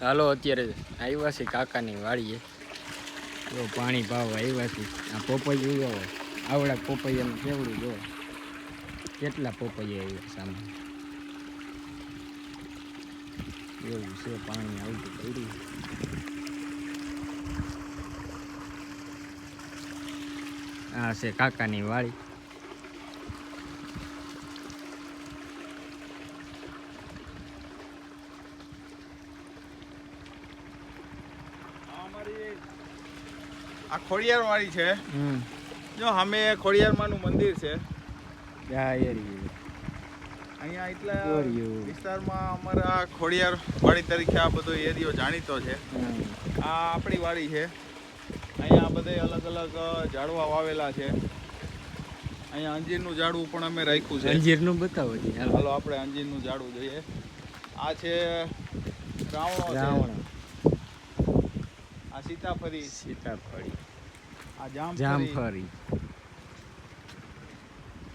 હાલો, અત્યારે આવ્યા છે કાકાની વાડીએ. જો પાણી ભાવ આવ્યા છે. આ પોપૈયું હોય. આવડા પોપૈયાનું કેવડું જો કેટલા પોપૈયા આવ્યા સામે? એવું છે, પાણી આવતું પડ્યું. આ છે કાકાની વાડી. આ ખોડિયારવાળી ખોડિયાર વાળી છે જો સામે ખોડિયારમાંનું મંદિર છે. અહીંયા એટલા. વિસ્તારમાં અમારા ખોડિયાર વાડી તરીકે આ બધો એરિયો જાણીતો છે. આ આપણી વાડી છે. અહીંયા બધે અલગ અલગ ઝાડવા વાવેલા છે. અહીંયા અંજીરનું ઝાડવું પણ અમે રાખ્યું છે. અંજીરનું બતાવો હાલો. આપણે અંજીરનું ઝાડવું જોઈએ. આ છે રાવણો રાવણ. આ સીતાફળી. સીતાફળી. આ જામફળી. જામફળી.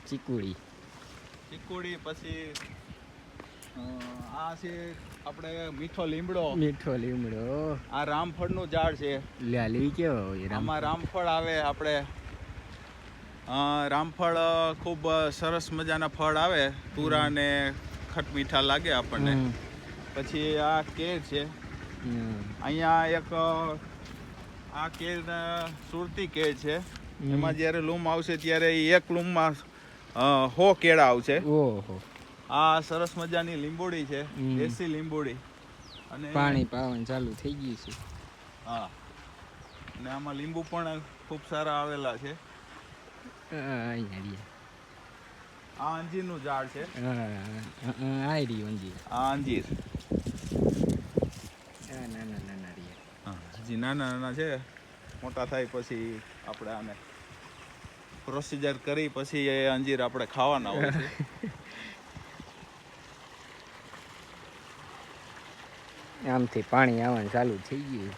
ચીકુડી. ચીકુડી પછી આ છે આપણે મીઠો લીમડો. મીઠો લીમડો. આ રામફળનું ઝાડ છે. લાલી કેવો હોય રામ આમાં રામફળ આવે આપણે. રામફળ ખૂબ સરસ મજાના ફળ આવે. તુરા ને ખટ મીઠા લાગે આપણને. પછી આ કેર છે. અહીંયા એક આ કેર સુરતી કેર છે. એમાં જ્યારે લૂમ આવશે ત્યારે એક લૂમમાં હો કેળા આવશે. ઓહો. આ સરસ મજાની લીંબોડી છે દેશી લીંબોડી અને પાણી પાવન ચાલુ થઈ ગયું છે. હા. અને આમાં લીંબુ પણ ખૂબ સારા આવેલા છે. આ અંજીરનું ઝાડ છે આ અંજીર આ નાના નાના રહ્યા હજી નાના નાના છે. મોટા થાય પછી આપણે આને પ્રોસિજર કરી પછી એ અંજીર આપણે ખાવાના હોય છે. આમથી પાણી આવવાનું ચાલુ થઈ ગયું.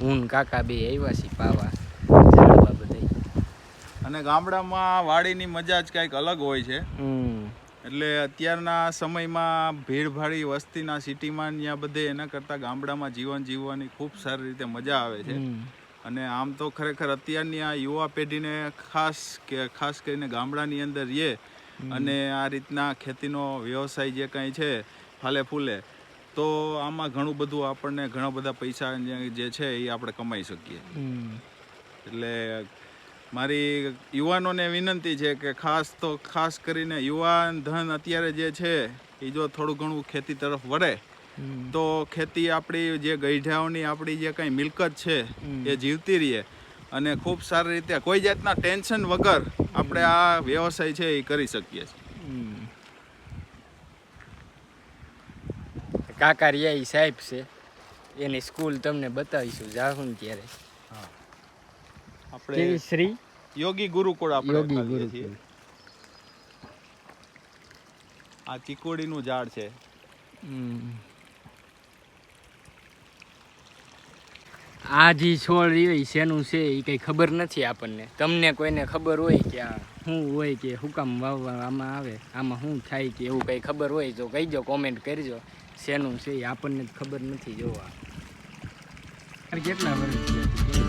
હું કાકા બે આવ્યા છે પાવા. ઝાડવા બધા અને ગામડામાં વાડીની મજા જ કંઈક અલગ હોય છે. હમ. એટલે અત્યારના સમયમાં ભીડભાડી વસ્તીના સિટીમાં ત્યાં બધે એના કરતાં ગામડામાં જીવન જીવવાની ખૂબ સારી રીતે મજા આવે છે. અને આમ તો ખરેખર અત્યારની આ યુવા પેઢીને ખાસ કે ખાસ કરીને ગામડાની અંદર રહીએ અને આ રીતના ખેતીનો વ્યવસાય જે કંઈ છે ફાલે ફૂલે તો આમાં ઘણું બધું આપણને ઘણા બધા પૈસા જે જે છે એ આપણે કમાઈ શકીએ. એટલે મારી યુવાનોને વિનંતી છે કે ખાસ તો ખાસ કરીને યુવાન ધન અત્યારે જે છે એ જો થોડું ઘણું ખેતી તરફ વળે તો ખેતી આપણી જે ગઈઢાઓની આપણી જે કંઈ મિલકત છે એ જીવતી રહીએ. અને ખૂબ સારી રીતે કોઈ જાતના ટેન્શન વગર આપણે આ વ્યવસાય છે એ કરી શકીએ છીએ. કાકા રિયા સાહેબ છે. એની સ્કૂલ તમને બતાવીશું. જાહું ત્યારે. આપણે શ્રી યોગી ગુરુકુળ આપણે યોગી છીએ. આ ચીકોડીનું ઝાડ છે. આ જે છોડ રહ્યો શેનું છે એ કંઈ ખબર નથી આપણને. તમને કોઈને ખબર હોય કે આ શું હોય કે શું કામ વાવવા આમાં આવે આમાં શું થાય કે એવું કંઈ ખબર હોય તો કહીજો કોમેન્ટ કરજો. શેનું છે એ આપણને ખબર નથી જોવા. કેટલા વર્ષ?